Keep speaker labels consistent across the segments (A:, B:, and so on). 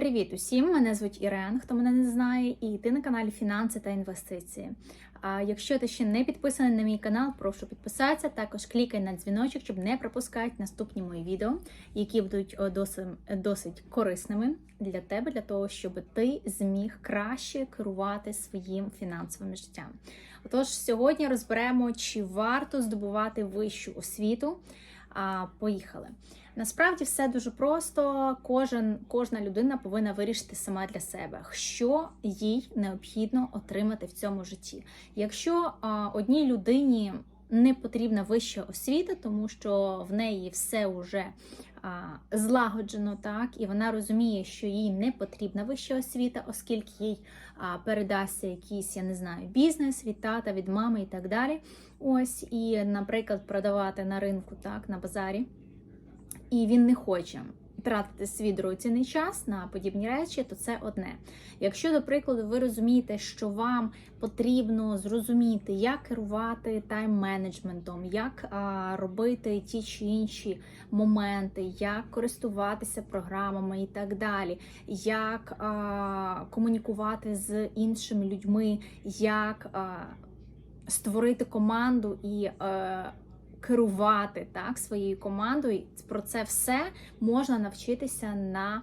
A: Привіт усім! Мене звуть Ірен, хто мене не знає, і ти на каналі Фінанси та інвестиції. А якщо ти ще не підписаний на мій канал, прошу підписатися. Також клікай на дзвіночок, щоб не пропускати наступні мої відео, які будуть о, досить, досить корисними для тебе, для того, щоб ти зміг краще керувати своїм фінансовим життям. Отож, сьогодні розберемо, чи варто здобувати вищу освіту. А, Поїхали. Насправді все дуже просто. Кожен, Кожна людина повинна вирішити сама для себе, що їй необхідно отримати в цьому житті. Якщо а, одній людині не потрібна вища освіта, тому що в неї все вже злагоджено, так, і вона розуміє, що їй не потрібна вища освіта, оскільки їй передасться якийсь, я не знаю, бізнес від тата, від мами і так далі. Ось, і, наприклад, продавати на ринку, так, на базарі і він не хоче тратити свій дорогоцінний час на подібні речі, то це одне. Якщо, до прикладу, ви розумієте, що вам потрібно зрозуміти, як керувати тайм-менеджментом, як а, робити ті чи інші моменти, як користуватися програмами і так далі, як а, комунікувати з іншими людьми, як а, створити команду і. А, керувати так своєю командою. Про це все можна навчитися на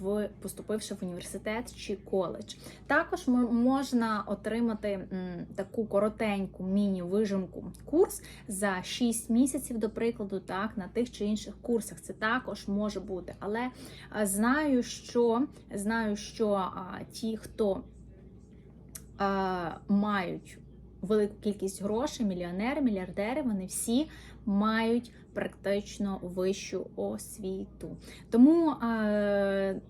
A: в поступивши в університет чи коледж. Також можна отримати таку коротеньку міні-вижимку курс за 6 місяців, до прикладу, так на тих чи інших курсах. Це також може бути. Але знаю, що знаю, що ті, хто мають велику кількість грошей, мільйонери, мільярдери, вони всі мають практично вищу освіту. Тому,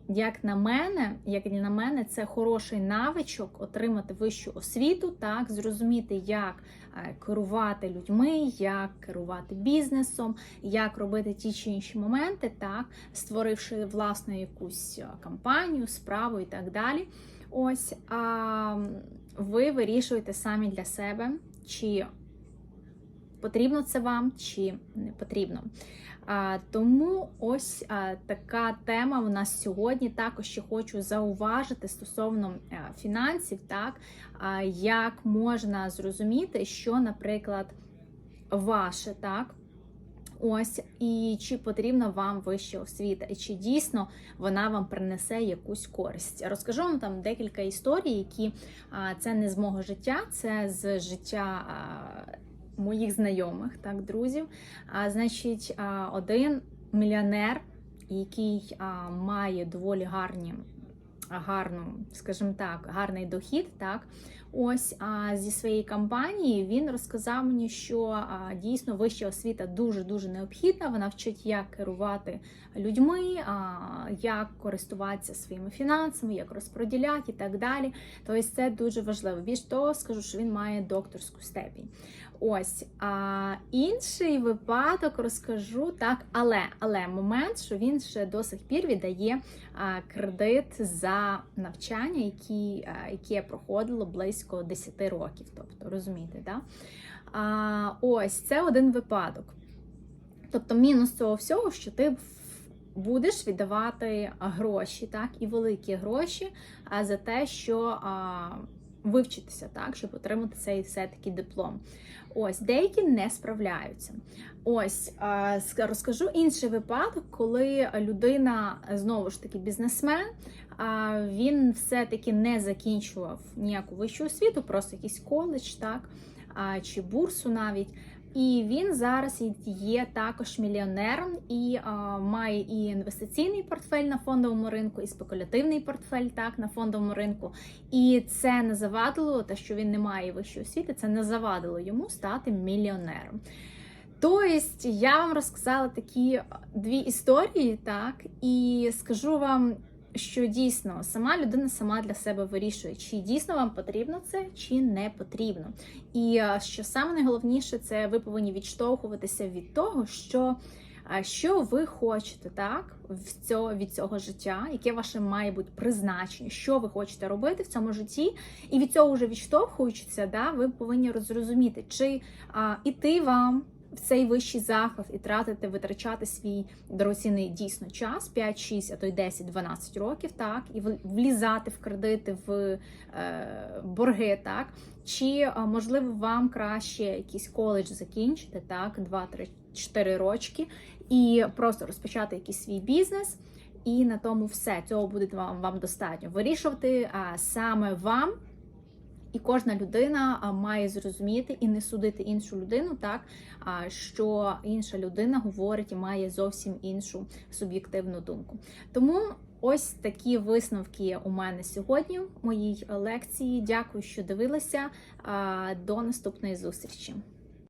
A: як на мене, як і на мене, це хороший навичок отримати вищу освіту, так, зрозуміти, як керувати людьми, як керувати бізнесом, як робити ті чи інші моменти, так, створивши власну якусь кампанію, справу і так далі. Ось а ви вирішуєте самі для себе, чи потрібно це вам, чи не потрібно. А, Тому ось а, така тема у нас сьогодні. Також ще хочу зауважити стосовно а, фінансів, так, а, як можна зрозуміти, що, наприклад, ваше так. Ось, і чи потрібна вам вища освіта, і чи дійсно вона вам принесе якусь користь? Розкажу вам там декілька історій, які це не з мого життя, це з життя моїх знайомих, так, друзів. А, Значить, один мільйонер, який а, має доволі гарні, гарну, скажімо так, гарний дохід, так. Ось а зі своєї кампанії він розказав мені, що а, дійсно вища освіта дуже дуже необхідна. Вона вчить, як керувати людьми, а, як користуватися своїми фінансами, як розподіляти і так далі. Тобто це дуже важливо. Більш того, скажу, що він має докторську степінь. Ось а інший випадок розкажу так, але але момент, що він ще до сих пір віддає а, кредит за навчання, які, які яке проходило близько 10 років. Тобто, розумієте, да? А, ось це один випадок. Тобто, мінус цього всього, що ти будеш віддавати гроші, так, і великі гроші за те, що. А, вивчитися, так, щоб отримати цей все-таки диплом. Ось, деякі не справляються. Ось розкажу інший випадок, коли людина знову ж таки бізнесмен, він все-таки не закінчував ніяку вищу освіту, просто якийсь коледж, так, чи бурсу навіть. І він зараз є також мільйонером і а, має і інвестиційний портфель на фондовому ринку, і спекулятивний портфель так на фондовому ринку. І це не завадило, те, що він не має вищої освіти, це не завадило йому стати мільйонером. Тобто я вам розказала такі дві історії, так, і скажу вам, що дійсно сама людина сама для себе вирішує, чи дійсно вам потрібно це, чи не потрібно. І що саме найголовніше, це ви повинні відштовхуватися від того, що. Що ви хочете так від цього життя, яке ваше має бути призначення, що ви хочете робити в цьому житті, і від цього вже відштовхуючися, да, ви повинні розрозуміти, чи а, іти вам цей вищий заклад і тратити, витрачати свій дорогоцінний дійсно час 5, 6, а то й 10, 12 років, так, і в- влізати в кредити, в е, борги, так, чи можливо вам краще якийсь коледж закінчити, так, 2, 3, 4 рочки, і просто розпочати якийсь свій бізнес. І на тому все цього буде вам, вам достатньо. Вирішувати а, саме вам, і кожна людина має зрозуміти і не судити іншу людину, так що інша людина говорить і має зовсім іншу суб'єктивну думку. Тому ось такі висновки у мене сьогодні в моїй лекції. Дякую, що дивилися. До наступної зустрічі.